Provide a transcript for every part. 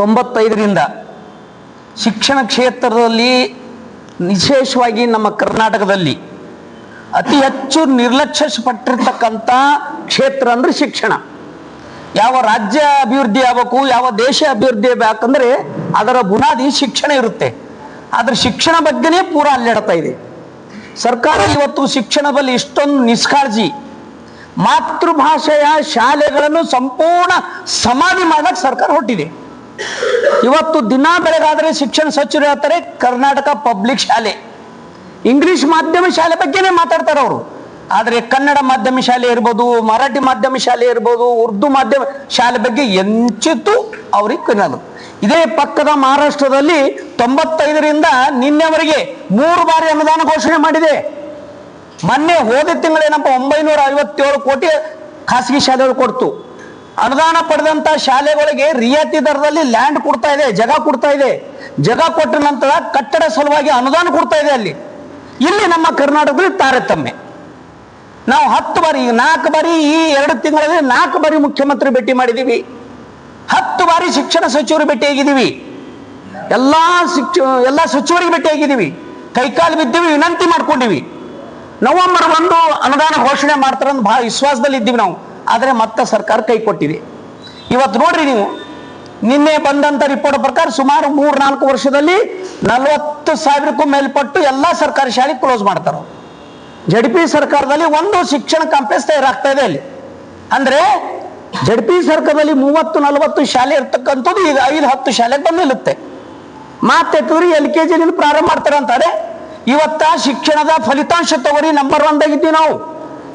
ತೊಂಬತ್ತೈದರಿಂದ ಶಿಕ್ಷಣ ಕ್ಷೇತ್ರದಲ್ಲಿ ವಿಶೇಷವಾಗಿ ನಮ್ಮ ಕರ್ನಾಟಕದಲ್ಲಿ ಅತಿ ಹೆಚ್ಚು ನಿರ್ಲಕ್ಷಿಸಪಟ್ಟಿರ್ತಕ್ಕಂಥ ಕ್ಷೇತ್ರ ಅಂದರೆ ಶಿಕ್ಷಣ. ಯಾವ ರಾಜ್ಯ ಅಭಿವೃದ್ಧಿ ಆಗಬೇಕು, ಯಾವ ದೇಶ ಅಭಿವೃದ್ಧಿ ಬೇಕಂದ್ರೆ ಅದರ ಬುನಾದಿ ಶಿಕ್ಷಣ ಇರುತ್ತೆ. ಆದರೆ ಶಿಕ್ಷಣ ಬಗ್ಗೆನೇ ಪೂರ ಅಲ್ಲಾಡ್ತಾ ಇದೆ. ಸರ್ಕಾರ ಇವತ್ತು ಶಿಕ್ಷಣದಲ್ಲಿ ಇಷ್ಟೊಂದು ನಿಷ್ಕಾಳಜಿ ಮಾತೃಭಾಷೆಯ ಶಾಲೆಗಳನ್ನು ಸಂಪೂರ್ಣ ಸಮಾಧಿ ಮಾಡಕ್ಕೆ ಸರ್ಕಾರ ಹೊಟ್ಟಿದೆ ಇವತ್ತು ದಿನ ಬೆಳಗಾದರೆ ಶಿಕ್ಷಣ ಸಚಿವರು ಹೇಳ್ತಾರೆ, ಕರ್ನಾಟಕ ಪಬ್ಲಿಕ್ ಶಾಲೆ. ಇಂಗ್ಲಿಷ್ ಮಾಧ್ಯಮ ಶಾಲೆ ಬಗ್ಗೆನೇ ಮಾತಾಡ್ತಾರೆ ಅವರು. ಆದರೆ ಕನ್ನಡ ಮಾಧ್ಯಮ ಶಾಲೆ ಇರ್ಬೋದು, ಮರಾಠಿ ಮಾಧ್ಯಮ ಶಾಲೆ ಇರ್ಬೋದು, ಉರ್ದು ಮಾಧ್ಯಮ ಶಾಲೆ ಬಗ್ಗೆ ಎಂಚಿತು ಅವ್ರಿಗೆ ಕನ್ನಡ. ಇದೇ ಪಕ್ಕದ ಮಹಾರಾಷ್ಟ್ರದಲ್ಲಿ ತೊಂಬತ್ತೈದರಿಂದ ನಿನ್ನೆವರೆಗೆ ಮೂರು ಬಾರಿ ಅನುದಾನ ಘೋಷಣೆ ಮಾಡಿದೆ. ಮೊನ್ನೆ ಹೋದ ತಿಂಗಳೇನಪ್ಪ, ಒಂಬೈನೂರ ಐವತ್ತೇಳು ಕೋಟಿ ಖಾಸಗಿ ಶಾಲೆಗಳು ಕೊಡ್ತು. ಅನುದಾನ ಪಡೆದಂತ ಶಾಲೆಗಳಿಗೆ ರಿಯಾಯಿತಿ ದರದಲ್ಲಿ ಲ್ಯಾಂಡ್ ಕೊಡ್ತಾ ಇದೆ, ಜಗ ಕೊಡ್ತಾ ಇದೆ. ಜಗ ಕೊಟ್ಟ ನಂತರ ಕಟ್ಟಡ ಸಲುವಾಗಿ ಅನುದಾನ ಕೊಡ್ತಾ ಇದೆ ಅಲ್ಲಿ. ಇಲ್ಲಿ ನಮ್ಮ ಕರ್ನಾಟಕದಲ್ಲಿ ತಾರತಮ್ಯ. ನಾವು ಹತ್ತು ಬಾರಿ, ನಾಲ್ಕು ಬಾರಿ ಈ ಎರಡು ತಿಂಗಳಲ್ಲಿ ನಾಲ್ಕು ಬಾರಿ ಮುಖ್ಯಮಂತ್ರಿ ಭೇಟಿ ಮಾಡಿದ್ದೀವಿ ಹತ್ತು ಬಾರಿ ಶಿಕ್ಷಣ ಸಚಿವರು ಭೇಟಿಯಾಗಿದ್ದೀವಿ ಎಲ್ಲಾ ಶಿಕ್ಷ, ಎಲ್ಲ ಸಚಿವರಿಗೆ ಭೇಟಿಯಾಗಿದ್ದೀವಿ ಕೈಕಾಲು ಬಿದ್ದೀವಿ, ವಿನಂತಿ ಮಾಡ್ಕೊಂಡಿವಿ. ನವೆಂಬರ್ ಒಂದು ಅನುದಾನ ಘೋಷಣೆ ಮಾಡ್ತಾರೆ ಅಂತ ಬಹಳ ವಿಶ್ವಾಸದಲ್ಲಿ ಇದ್ದೀವಿ ನಾವು. ಆದರೆ ಮತ್ತೆ ಸರ್ಕಾರ ಕೈ ಕೊಟ್ಟಿದೆ. ಇವತ್ತು ನೋಡ್ರಿ ನೀವು, ನಿನ್ನೆ ಬಂದಂತ ರಿಪೋರ್ಟ್ ಪ್ರಕಾರ ಸುಮಾರು ಮೂರ್ ನಾಲ್ಕು ವರ್ಷದಲ್ಲಿ ನಲವತ್ತು ಸಾವಿರಕ್ಕೂ ಮೇಲ್ಪಟ್ಟು ಎಲ್ಲಾ ಸರ್ಕಾರಿ ಶಾಲೆ ಕ್ಲೋಸ್ ಮಾಡ್ತಾರೆ. ಜಡ್ಪಿ ಸರ್ಕಾರದಲ್ಲಿ ಒಂದು ಶಿಕ್ಷಣ ಕಾಂಪ್ಲೆಕ್ಸ್ ತಯಾರಾಗ್ತಾ ಇದೆ ಅಲ್ಲಿ. ಅಂದ್ರೆ ಜಡ್ಪಿ ಸರ್ಕಾರದಲ್ಲಿ ಮೂವತ್ತು, ನಲವತ್ತು ಶಾಲೆ ಇರ್ತಕ್ಕಂಥದ್ದು ಈಗ ಐದು, ಹತ್ತು ಶಾಲೆಗೆ ಬಂದು ನಿಲ್ಲುತ್ತೆ. ಮಾತೆತ್ತಿದ್ರೆ ಎಲ್ ಕೆ ಜಿನಿಂದ ಪ್ರಾರಂಭ ಮಾಡ್ತಾರೆ ಅಂತಾರೆ ಇವತ್ತ ಶಿಕ್ಷಣದ ಫಲಿತಾಂಶ ತಗೋರಿ ನಂಬರ್ ಒನ್ ಆಗಿದ್ದೀವಿ ನಾವು.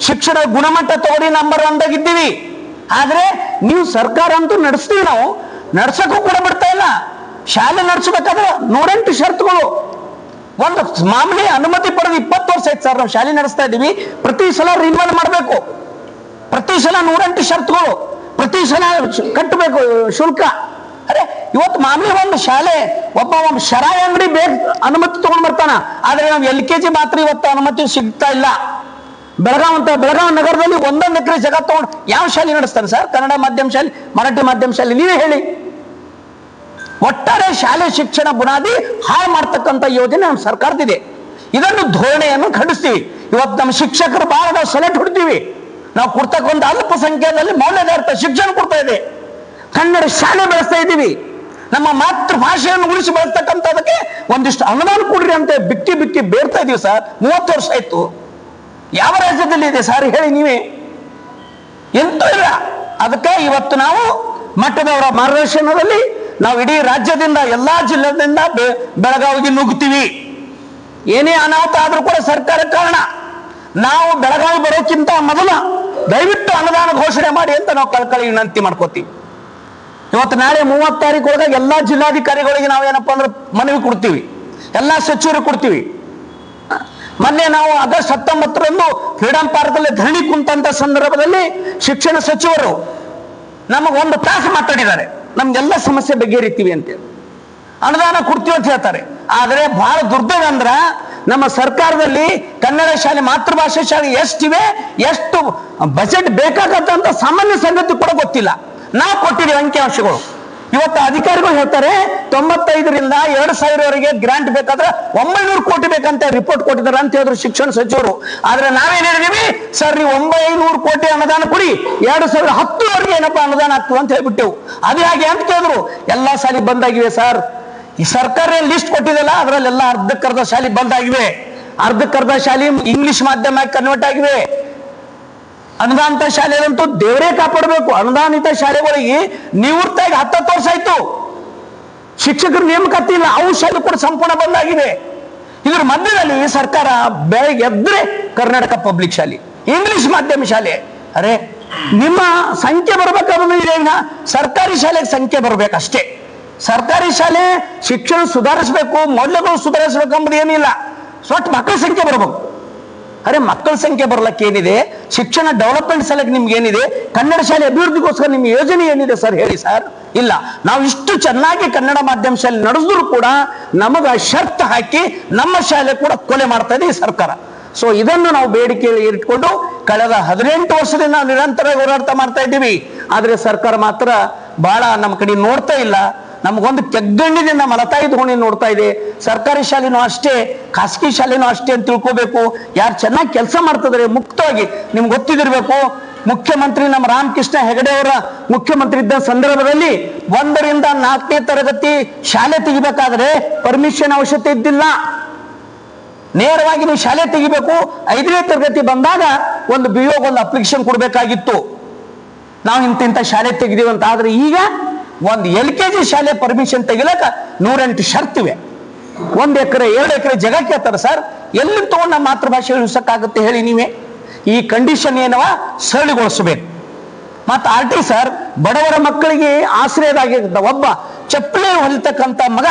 ಶಿಕ್ಷಣ ಗುಣಮಟ್ಟ ತಗೊಳ್ಳಿ ನಂಬರ್ ಒಂದಾಗಿದ್ದೀವಿ ಆದ್ರೆ ನೀವು ಸರ್ಕಾರ ಅಂತೂ ನಡೆಸ್ತೀವಿ ನಾವು. ನಡ್ಸಕ್ಕೂ ಕೂಡ ಬಿಡ್ತಾ ಇಲ್ಲ. ಶಾಲೆ ನಡೆಸಬೇಕಾದ್ರೆ ನೂರೆಂಟು ಷರತ್ತುಗಳು. ಒಂದು ಮಾಮೂಲಿ ಅನುಮತಿ ಪಡೆದು ಇಪ್ಪತ್ತು ವರ್ಷ ಆಯ್ತು ಸರ್ ನಾವು ಶಾಲೆ ನಡೆಸ್ತಾ ಇದ್ದೀವಿ. ಪ್ರತಿ ಸಲ ರಿನ್ವಲ್ ಮಾಡಬೇಕು. ಪ್ರತಿ ಸಲ ನೂರೆಂಟು ಷರತ್ತುಗಳು. ಪ್ರತಿ ಸಲ ಕಟ್ಟಬೇಕು ಶುಲ್ಕ. ಅರೆ, ಇವತ್ತು ಮಾಮೂಲಿ ಒಂದು ಶಾಲೆ ಒಬ್ಬ ಒಂದು ಶರಾಯಿ ಅಂಗಡಿ ಬೇಕು ಅನುಮತಿ ತಗೊಂಡ್ ಬರ್ತಾನ. ಆದ್ರೆ ನಾವು ಎಲ್ ಕೆ ಜಿ ಮಾತ್ರ ಇವತ್ತು ಅನುಮತಿ ಸಿಗ್ತಾ ಇಲ್ಲ. ಬೆಳಗಾವ್ ಅಂತ ಬೆಳಗಾವ್ ನಗರದಲ್ಲಿ ಒಂದೊಂದು ಎಕರೆ ಜಾಗ ತಗೊಂಡು ಯಾವ ಶಾಲೆ ನಡೆಸ್ತಾರೆ ಸರ್? ಕನ್ನಡ ಮಾಧ್ಯಮ ಶಾಲೆ, ಮರಾಠಿ ಮಾಧ್ಯಮ ಶಾಲೆ, ನೀವೇ ಹೇಳಿ. ಒಟ್ಟಾರೆ ಶಾಲೆ ಶಿಕ್ಷಣ ಬುನಾದಿ ಹಾಳು ಮಾಡ್ತಕ್ಕಂಥ ಯೋಜನೆ ನಮ್ಮ ಸರ್ಕಾರದಿದೆ ಇದನ್ನು ಧೋರಣೆಯನ್ನು ಖಂಡಿಸ್ತೀವಿ. ಇವತ್ತು ನಮ್ಮ ಶಿಕ್ಷಕರು ಬಹಳ ನಾವು ಸೆಲೆಕ್ಟ್ ಹೊಡ್ತೀವಿ. ನಾವು ಕೊಡ್ತಕ್ಕಂಥ ಅಲ್ಪಸಂಖ್ಯಾತದಲ್ಲಿ ಮೌಲ್ಯಾಧಾರಿತ ಶಿಕ್ಷಣ ಕೊಡ್ತಾ ಇದೆ. ಕನ್ನಡ ಶಾಲೆ ಬೆಳೆಸ್ತಾ ಇದ್ದೀವಿ. ನಮ್ಮ ಮಾತೃಭಾಷೆಯನ್ನು ಉಳಿಸಿ ಬೆಳೆಸ್ತಕ್ಕಂಥದಕ್ಕೆ ಒಂದಿಷ್ಟು ಅನುದಾನ ಕೊಡ್ರಿ ಅಂತ ಬಿಕ್ಕಿ ಬಿಕ್ಕಿ ಬೇಡ್ತಾ ಇದೀವಿ ಸರ್. ಮೂವತ್ತು ವರ್ಷ ಆಯ್ತು. ಯಾವ ರಾಜ್ಯದಲ್ಲಿ ಇದೆ ಸರ್ ಹೇಳಿ ನೀವೇ? ಎಂತೂ ಇಲ್ಲ. ಅದಕ್ಕೆ ಇವತ್ತು ನಾವು ಮಠದವರ ಮಾರ್ಗದರ್ಶನದಲ್ಲಿ ನಾವು ಇಡೀ ರಾಜ್ಯದಿಂದ ಎಲ್ಲಾ ಜಿಲ್ಲೆದಿಂದ ಬೆಳಗಾವಿಗೆ ನುಗ್ಗುತ್ತೀವಿ ಏನೇ ಅನಾಹುತ ಆದರೂ ಕೂಡ ಸರ್ಕಾರ ಕಾರಣ. ನಾವು ಬೆಳಗಾವಿ ಬರೋಕ್ಕಿಂತ ಮೊದಲು ದಯವಿಟ್ಟು ಅನುದಾನ ಘೋಷಣೆ ಮಾಡಿ ಅಂತ ನಾವು ಕಳ್ಕಳಿ ವಿನಂತಿ ಮಾಡ್ಕೋತೀವಿ. ಇವತ್ತು ನಾಳೆ ಮೂವತ್ತು ತಾರೀಕು ಒಳಗೆ ಎಲ್ಲಾ ಜಿಲ್ಲಾಧಿಕಾರಿಗಳಿಗೆ ನಾವು ಏನಪ್ಪಾ ಅಂದ್ರೆ ಮನವಿ ಕೊಡ್ತೀವಿ. ಎಲ್ಲಾ ಸಚಿವರು ಕೊಡ್ತೀವಿ. ಮೊನ್ನೆ ನಾವು ಆಗಸ್ಟ್ ಹತ್ತೊಂಬತ್ತರಂದು ಫ್ರೀಡಂ ಪಾರ್ಕ್ ಅಲ್ಲಿ ಧರಣಿ ಕುಂತಂತ ಸಂದರ್ಭದಲ್ಲಿ ಶಿಕ್ಷಣ ಸಚಿವರು ನಮಗೊಂದು ತಾಸು ಮಾತಾಡಿದ್ದಾರೆ. ನಮ್ಗೆಲ್ಲ ಸಮಸ್ಯೆ ಬಗೆಹರಿತೀವಿ ಅಂತೇಳಿ ಅನುದಾನ ಕೊಡ್ತೀವಿ ಅಂತ ಹೇಳ್ತಾರೆ. ಆದರೆ ಬಹಳ ದುರ್ದೈವ ಅಂದ್ರ ನಮ್ಮ ಸರ್ಕಾರದಲ್ಲಿ ಕನ್ನಡ ಶಾಲೆ, ಮಾತೃಭಾಷೆ ಶಾಲೆ ಎಷ್ಟಿವೆ, ಎಷ್ಟು ಬಜೆಟ್ ಬೇಕಾಗತ್ತಂತ ಸಾಮಾನ್ಯ ಸಂಗತಿ ಕೂಡ ಗೊತ್ತಿಲ್ಲ. ನಾವು ಕೊಟ್ಟಿದ್ದೀವಿ ಅಂಕಿಅಂಶಗಳು ಇವತ್ತು ಅಧಿಕಾರಿಗಳು ಹೇಳ್ತಾರೆ ತೊಂಬತ್ತೈದರಿಂದ ಎರಡು ಸಾವಿರವರೆಗೆ ಗ್ರಾಂಟ್ ಬೇಕಾದ್ರೆ ಒಂಬೈನೂರು ಕೋಟಿ ಬೇಕಂತ ರಿಪೋರ್ಟ್ ಕೊಟ್ಟಿದ್ದಾರೆ ಅಂತ ಹೇಳಿದ್ರು ಶಿಕ್ಷಣ ಸಚಿವರು. ಆದ್ರೆ ನಾವೇನ್ ಹೇಳಿದೀವಿ? ಸರ್, ನೀವು ಒಂಬೈನೂರು ಕೋಟಿ ಅನುದಾನ ಕೊಡಿ. ಎರಡು ಸಾವಿರದ ಹತ್ತುವರೆಗೆ ಏನಪ್ಪಾ ಅನುದಾನ ಆಗ್ತದೆ ಅಂತ ಹೇಳ್ಬಿಟ್ಟೆವು. ಅದು ಹಾಗೆ ಅಂತ ಕೇಳಿದ್ರು. ಎಲ್ಲಾ ಶಾಲೆ ಬಂದಾಗಿವೆ ಸರ್. ಈ ಸರ್ಕಾರ ಲಿಸ್ಟ್ ಕೊಟ್ಟಿದೆಲ್ಲ ಅದರಲ್ಲೆಲ್ಲ ಅರ್ಧಕ್ಕರ್ಧ ಶಾಲೆ ಬಂದಾಗಿವೆ ಅರ್ಧಕ್ಕರ್ಧ ಶಾಲೆ ಇಂಗ್ಲಿಷ್ ಮಾಧ್ಯಮ ಕನ್ವರ್ಟ್ ಆಗಿವೆ. ಅನುದಾನಿತ ಶಾಲೆಗಳಂತೂ ದೇವರೇ ಕಾಪಾಡಬೇಕು. ಅನುದಾನಿತ ಶಾಲೆಗಳಿಗೆ ನಿವೃತ್ತಾಗಿ ಹತ್ತತ್ತು ವರ್ಷ ಆಯ್ತು. ಶಿಕ್ಷಕರ ನೇಮಕಾತಿ ಇಲ್ಲ. ಅವು ಕೂಡ ಸಂಪೂರ್ಣ ಬಂದಾಗಿದೆ ಇದ್ರ ಮಧ್ಯದಲ್ಲಿ ಸರ್ಕಾರ ಬೆಳಗ್ಗೆ ಎದ್ರೆ ಕರ್ನಾಟಕ ಪಬ್ಲಿಕ್ ಶಾಲೆ, ಇಂಗ್ಲಿಷ್ ಮಾಧ್ಯಮ ಶಾಲೆ. ಅರೆ, ನಿಮ್ಮ ಸಂಖ್ಯೆ ಬರ್ಬೇಕಾದ್ರೆ ಸರ್ಕಾರಿ ಶಾಲೆಗೆ ಸಂಖ್ಯೆ ಬರ್ಬೇಕಷ್ಟೇ. ಸರ್ಕಾರಿ ಶಾಲೆ ಶಿಕ್ಷಣ ಸುಧಾರಿಸಬೇಕು, ಮೌಲ್ಯಗಳು ಸುಧಾರಿಸಬೇಕು ಅಂಬುದು ಏನಿಲ್ಲ. ಸ್ವಟ್ ಮಕ್ಕಳ ಸಂಖ್ಯೆ ಬರಬೇಕು. ಅರೆ ಮಕ್ಕಳ ಸಂಖ್ಯೆ ಬರ್ಲಕ್ಕೆ ಏನಿದೆ? ಶಿಕ್ಷಣ ಡೆವಲಪ್ಮೆಂಟ್ ಸಲಕ್ಕೆ ನಿಮ್ಗೆ ಏನಿದೆ? ಕನ್ನಡ ಶಾಲೆ ಅಭಿವೃದ್ಧಿಗೋಸ್ಕರ ನಿಮ್ಮ ಯೋಜನೆ ಏನಿದೆ ಸರ್? ಹೇಳಿ ಸರ್. ಇಲ್ಲ. ನಾವು ಇಷ್ಟು ಚೆನ್ನಾಗಿ ಕನ್ನಡ ಮಾಧ್ಯಮ ಶಾಲೆ ನಡೆಸಿದ್ರು ಕೂಡ ನಮಗ ಶರ್ತ್ ಹಾಕಿ ನಮ್ಮ ಶಾಲೆ ಕೂಡ ಕೊಲೆ ಮಾಡ್ತಾ ಇದೆ ಈ ಸರ್ಕಾರ. ಸೊ ಇದನ್ನು ನಾವು ಬೇಡಿಕೆ ಇಟ್ಕೊಂಡು ಕಳೆದ ಹದಿನೆಂಟು ವರ್ಷದಿಂದ ನಿರಂತರ ಹೋರಾಟ ಮಾಡ್ತಾ ಇದ್ದೀವಿ. ಆದರೆ ಸರ್ಕಾರ ಮಾತ್ರ ಬಹಳ ನಮ್ಮ ಕಡೆ ನೋಡ್ತಾ ಇಲ್ಲ. ನಮಗೊಂದು ಕೆಗ್ಗಣ್ಣಿನಿಂದ ಮಲತಾಯಿ ಧೋಣಿ ನೋಡ್ತಾ ಇದೆ. ಸರ್ಕಾರಿ ಶಾಲೆನೂ ಅಷ್ಟೇ, ಖಾಸಗಿ ಶಾಲೆನೂ ಅಷ್ಟೇ ಅಂತ ತಿಳ್ಕೋಬೇಕು. ಯಾರು ಚೆನ್ನಾಗಿ ಕೆಲಸ ಮಾಡ್ತಿದ್ರೆ, ಮುಕ್ತವಾಗಿ ನಿಮ್ಗೆ ಗೊತ್ತಿದಿರ್ಬೇಕು. ಮುಖ್ಯಮಂತ್ರಿ ನಮ್ಮ ರಾಮಕೃಷ್ಣ ಹೆಗಡೆ ಅವರ ಮುಖ್ಯಮಂತ್ರಿ ಇದ್ದ ಸಂದರ್ಭದಲ್ಲಿ ಒಂದರಿಂದ ನಾಲ್ಕನೇ ತರಗತಿ ಶಾಲೆ ತೆಗಿಬೇಕಾದ್ರೆ ಪರ್ಮಿಷನ್ ಅವಶ್ಯಕತೆ ಇದ್ದಿಲ್ಲ. ನೇರವಾಗಿ ನೀವು ಶಾಲೆ ತೆಗಿಬೇಕು, ಐದನೇ ತರಗತಿ ಬಂದಾಗ ಒಂದು ಬಿಯೋಗ ಒಂದು ಅಪ್ಲಿಕೇಶನ್ ಕೊಡಬೇಕಾಗಿತ್ತು. ನಾವು ಇಂತಿಂತ ಶಾಲೆ ತೆಗೆದೀವಿ ಅಂತ ಆದ್ರೆ ಈಗ ಒಂದು ಎಲ್ ಕೆ ಜಿ ಶಾಲೆ ಪರ್ಮಿಷನ್ ತೆಗಿಲಕ ನೂರೆಂಟು ಶರ್ತಿವೆ. ಒಂದ್ ಎಕರೆ, ಎರಡು ಎಕರೆ ಜಾಗ ಕೇಳ್ತಾರೆ, ಸರ್ ಎಲ್ಲಿ ತಗೊಂಡು ನಮ್ಮ ಮಾತೃಭಾಷೆ ಉಳಿಸಕ್ಕಾಗುತ್ತೆ ಹೇಳಿ ನೀವೇ? ಈ ಕಂಡೀಷನ್ ಏನವ? ಸರಳಗೊಳಿಸಬೇಕು. ಮತ್ತು ಆರ್ ಟಿ ಸರ್, ಬಡವರ ಮಕ್ಕಳಿಗೆ ಆಶ್ರಯದಾಗಿದ್ದ ಒಬ್ಬ ಚಪ್ಪಲಿ ಹೊಲಿತಕ್ಕಂಥ ಮಗ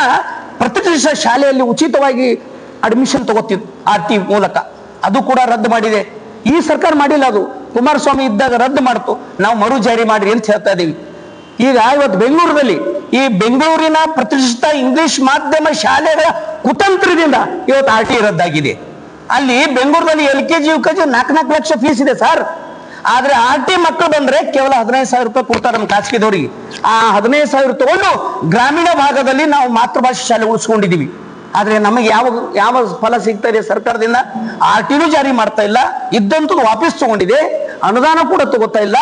ಪ್ರತಿಷ್ಠಿತ ಶಾಲೆಯಲ್ಲಿ ಉಚಿತವಾಗಿ ಅಡ್ಮಿಷನ್ ತಗೋತಿದ್ದು ಆರ್ ಟಿ ಮೂಲಕ. ಅದು ಕೂಡ ರದ್ದು ಮಾಡಿದೆ. ಈ ಸರ್ಕಾರ ಮಾಡಿಲ್ಲ ಅದು. ಕುಮಾರಸ್ವಾಮಿ ಇದ್ದಾಗ ರದ್ದು ಮಾಡ್ತು. ನಾವು ಮರು ಜಾರಿ ಮಾಡಿರಿ ಅಂತ ಹೇಳ್ತಾ ಇದ್ದೀವಿ ಈಗ ಇವತ್ತು ಬೆಂಗಳೂರಿನಲ್ಲಿ ಈ ಬೆಂಗಳೂರಿನ ಪ್ರತಿಷ್ಠಿತ ಇಂಗ್ಲಿಷ್ ಮಾಧ್ಯಮ ಶಾಲೆಗಳ ಕುತಂತ್ರದಿಂದ ಇವತ್ತು ಆರ್ ಟಿ ರದ್ದಾಗಿದೆ. ಅಲ್ಲಿ ಬೆಂಗಳೂರಿನಲ್ಲಿ L K G, U K G ನಾಲ್ಕು ನಾಲ್ಕು ಲಕ್ಷ ಫೀಸ್ ಇದೆ ಸರ್. ಆದ್ರೆ ಆರ್ ಟಿ ಮಕ್ಕಳು ಬಂದ್ರೆ ಕೇವಲ ಹದಿನೈದು ಸಾವಿರ ರೂಪಾಯಿ ಕೊಡ್ತಾರೆ ನಮ್ಮ ಖಾಸಗಿದವರಿಗೆ. ಆ ಹದಿನೈದು ಸಾವಿರ ತಗೊಂಡು ಗ್ರಾಮೀಣ ಭಾಗದಲ್ಲಿ ನಾವು ಮಾತೃಭಾಷೆ ಶಾಲೆ ಉಳಿಸ್ಕೊಂಡಿದೀವಿ. ಆದ್ರೆ ನಮಗೆ ಯಾವ ಯಾವ ಫಲ ಸಿಗ್ತಾ ಇದೆ ಸರ್ಕಾರದಿಂದ? ಆರ್ ಟಿನೂ ಜಾರಿ ಮಾಡ್ತಾ ಇಲ್ಲ. ಇದ್ದಂತೂ ವಾಪಸ್ ತಗೊಂಡಿದೆ. ಅನುದಾನ ಕೂಡ ತಗೋತಾ ಇಲ್ಲ.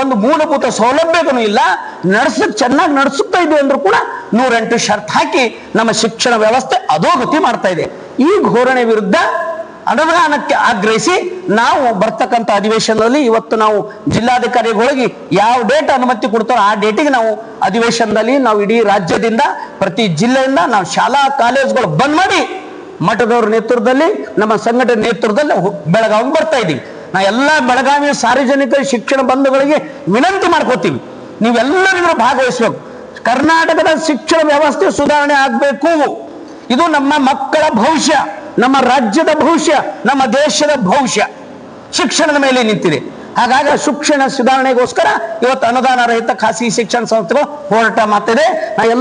ಒಂದು ಮೂಲಭೂತ ಸೌಲಭ್ಯಗಳು ಇಲ್ಲ. ನಡ್ಸಕ್ ಚೆನ್ನಾಗಿ ನಡ್ಸುತ್ತಾ ಇದೆ ಅಂದ್ರೂ ಕೂಡ ನೂರೆಂಟು ಶರ್ತ್ ಹಾಕಿ ನಮ್ಮ ಶಿಕ್ಷಣ ವ್ಯವಸ್ಥೆ ಅಧೋಗತಿ ಮಾಡ್ತಾ ಇದೆ. ಈ ಘೋರಣೆ ವಿರುದ್ಧ ಅನುದಾನಕ್ಕೆ ಆಗ್ರಹಿಸಿ ನಾವು ಬರ್ತಕ್ಕಂಥ ಅಧಿವೇಶನದಲ್ಲಿ ಇವತ್ತು ನಾವು ಜಿಲ್ಲಾಧಿಕಾರಿಗಳಿಗೆ ಯಾವ ಡೇಟ್ ಅನುಮತಿ ಕೊಡ್ತಾರೋ ಆ ಡೇಟಿಗೆ ನಾವು ಅಧಿವೇಶನದಲ್ಲಿ ನಾವು ಇಡೀ ರಾಜ್ಯದಿಂದ ಪ್ರತಿ ಜಿಲ್ಲೆಯಿಂದ ನಾವು ಶಾಲಾ ಕಾಲೇಜುಗಳು ಬಂದ್ ಮಾಡಿ ಮಠದವ್ರ ನೇತೃತ್ವದಲ್ಲಿ, ನಮ್ಮ ಸಂಘಟನೆ ನೇತೃತ್ವದಲ್ಲಿ ಬೆಳಗಾವಿ ಬರ್ತಾ ಇದ್ದೀವಿ. ನಾ ಎಲ್ಲ ಬೆಳಗಾವಿಯ ಸಾರ್ವಜನಿಕ ಶಿಕ್ಷಣ ಬಂಧುಗಳಿಗೆ ವಿನಂತಿ ಮಾಡ್ಕೋತೀವಿ. ನೀವೆಲ್ಲರಿಗೂ ಭಾಗವಹಿಸಬೇಕು. ಕರ್ನಾಟಕದ ಶಿಕ್ಷಣ ವ್ಯವಸ್ಥೆ ಸುಧಾರಣೆ ಆಗಬೇಕು. ಇದು ನಮ್ಮ ಮಕ್ಕಳ ಭವಿಷ್ಯ. ನಮ್ಮ ರಾಜ್ಯದ ಭವಿಷ್ಯ, ನಮ್ಮ ದೇಶದ ಭವಿಷ್ಯ ಶಿಕ್ಷಣದ ಮೇಲೆ ನಿಂತಿದೆ. ಹಾಗಾಗಿ ಶಿಕ್ಷಣ ಸುಧಾರಣೆಗೋಸ್ಕರ ಇವತ್ತು ಅನುದಾನ ರಹಿತ ಖಾಸಗಿ ಶಿಕ್ಷಣ ಸಂಸ್ಥೆಗಳು ಹೋರಾಟ ಮಾಡ್ತಿದೆ. ನಾ ಎಲ್ಲ